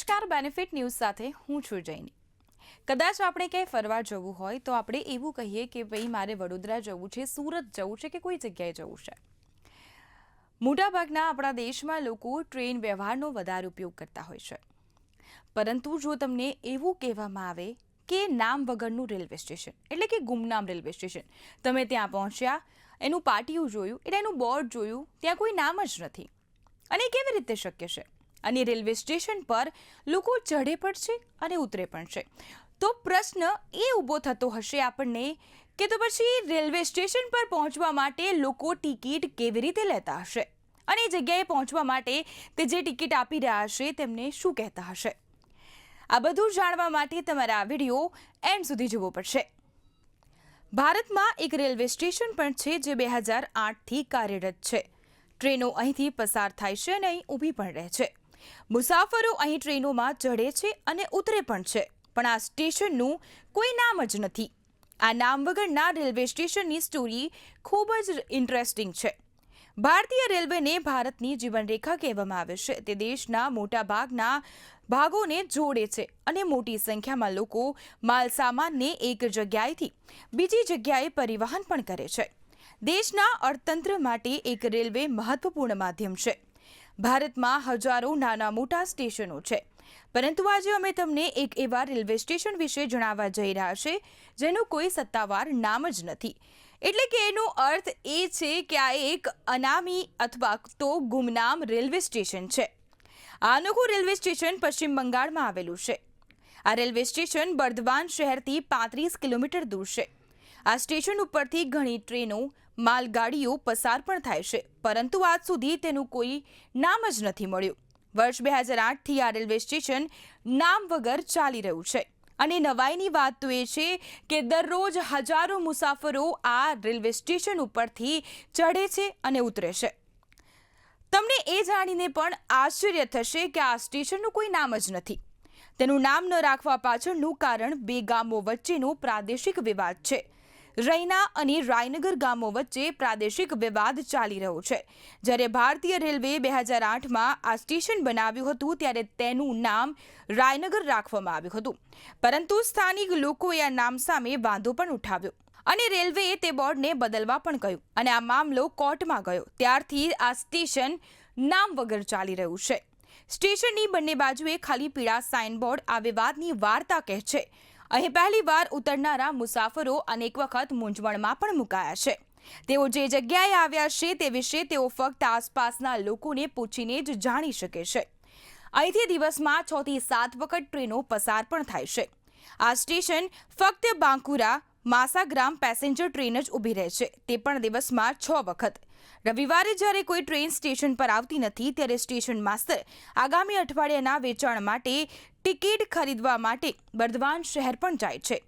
નમસ્કાર benefit news સાથે હું છું જૈની. કદાચ આપણે ક્યાંય ફરવા જવું હોય તો આપણે એવું કહીએ કે ભાઈ, મારે વડોદરા જવું છે, સુરત જવું છે કે કોઈ જગ્યાએ જવું છે? મોટાભાગના આપણા દેશમાં લોકો ટ્રેન વ્યવહારનો વધારે ઉપયોગ કરતા હોય છે. પરંતુ જો તમને એવું કહેવામાં આવે કે નામ વગરનું રેલવે સ્ટેશન, એટલે કે ગુમનામ રેલવે સ્ટેશન, તમે ત્યાં પહોંચ્યા, એનું પાટિયું જોયું, એટલે એનું બોર્ડ જોયું, ત્યાં કોઈ નામ જ નથી. અને કેવી રીતે શક્ય છે? અને રેલવે સ્ટેશન પર લોકો ચઢે પણ છે અને ઉતરે પણ છે. તો પ્રશ્ન એ ઊભો થતો હશે આપણને કે તો પછી રેલવે સ્ટેશન પર પહોંચવા માટે લોકો ટિકિટ કેવી રીતે લેતા હશે? અને એ જગ્યાએ પહોંચવા માટે તે જે ટિકિટ આપી રહ્યા હશે તેમને શું કહેતા હશે? આ બધું જાણવા માટે તમારે આ વીડિયો એન્ડ સુધી જોવો પડશે. ભારતમાં એક રેલવે સ્ટેશન પણ છે જે બે હજાર આઠથી કાર્યરત છે. ટ્રેનો અહીંથી પસાર થાય છે અને અહીં ઊભી પણ રહે છે. મુસાફરો અહીં ટ્રેનોમાં ચઢે છે અને ઉતરે પણ છે, પણ આ સ્ટેશનનું કોઈ નામ જ નથી. આ નામ વગરના રેલવે સ્ટેશનની સ્ટોરી ખૂબ જ ઇન્ટરેસ્ટિંગ છે. ભારતીય રેલવેને ભારતની જીવનરેખા કહેવામાં આવે છે. તે દેશના મોટા ભાગના ભાગોને જોડે છે અને મોટી સંખ્યામાં લોકો માલસામાનને એક જગ્યાએથી બીજી જગ્યાએ પરિવહન પણ કરે છે. દેશના અર્થતંત્ર માટે એક રેલવે મહત્વપૂર્ણ માધ્યમ છે. ભારતમાં હજારો નાના મોટા સ્ટેશનો છે. પરંતુ આજે અમે તમને એક એવા રેલવે સ્ટેશન વિશે જણાવવા જઈ રહ્યા છે, જેનું કોઈ સત્તાવાર નામ જ નથી. એટલે કે એનો અર્થ એ છે કે આ એક અનામી અથવા તો ગુમનામ રેલવે સ્ટેશન છે. આ અનોખું રેલવે સ્ટેશન પશ્ચિમ બંગાળમાં આવેલું છે. આ રેલવે સ્ટેશન બર્ધવાન શહેરથી પાંત્રીસ કિલોમીટર દૂર છે. આ સ્ટેશન ઉપરથી ઘણી ટ્રેનો, માલગાડીઓ પસાર પણ થાય છે, પરંતુ આજ સુધી તેનું કોઈ નામ જ નથી મળ્યું. વર્ષ બે હજાર આઠથી આ રેલવે સ્ટેશન નામ વગર ચાલી રહ્યું છે. અને નવાઈની વાત તો એ છે કે દરરોજ હજારો મુસાફરો આ રેલવે સ્ટેશન ઉપરથી ચઢે છે અને ઉતરે છે. તમને એ જાણીને પણ આશ્ચર્ય થશે કે આ સ્ટેશનનું કોઈ નામ જ નથી. તેનું નામ ન રાખવા પાછળનું કારણ બે ગામો વચ્ચેનો પ્રાદેશિક વિવાદ છે. રૈના અને રાયનગર ગામો વચ્ચે પ્રાદેશિક વિવાદ ચાલી રહ્યો છે. જ્યારે ભારતીય રેલવે બે હજાર આઠમાં આ સ્ટેશન બનાવ્યું હતું, ત્યારે તેનું નામ રાયનગર રાખવામાં આવ્યું હતું. પરંતુ સ્થાનિક લોકોએ આ નામ સામે વાંધો પણ ઉઠાવ્યો અને રેલવેએ તે બોર્ડને બદલવા પણ કહ્યું અને આ મામલો કોર્ટમાં ગયો. ત્યારથી આ સ્ટેશન નામ વગર ચાલી રહ્યું છે. સ્ટેશનની બંને બાજુએ ખાલી પીળા સાઇનબોર્ડ આ વિવાદની વાર્તા કહે છે. અહીં પહેલીવાર ઉતરનારા મુસાફરો અનેક વખત મૂંઝવણમાં પણ મુકાયા છે. તેઓ જે જગ્યાએ આવ્યા છે તે વિશે તેઓ ફક્ત આસપાસના લોકોને પૂછીને જ જાણી શકે છે. અહીંથી દિવસમાં છ થી સાત વખત ટ્રેનો પસાર પણ થાય છે. આ સ્ટેશન ફક્ત બાંકુરા માસાગ્રામ પેસેન્જર ટ્રેન જ ઊભી રહે છે. તે પણ દિવસમાં છ વખત. રવિવારે જ્યારે કોઈ ટ્રેન સ્ટેશન પર આવતી નથી, ત્યારે સ્ટેશન માસ્તર આગામી અઠવાડિયાના વેચાણ માટે ટિકિટ ખરીદવા માટે બર્ધવાન શહેર પણ જાય છે.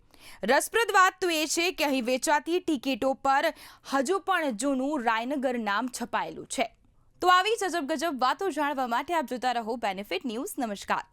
રસપ્રદ વાત તો એ છે કે અહીં વેચાતી ટિકિટો પર હજુ પણ જૂનું રાયનગર નામ છપાયેલું છે. તો આવી જજબ ગજબ વાતો જાણવા માટે આપ જોતા રહો બેનિફિટ ન્યૂઝ નમસ્કાર.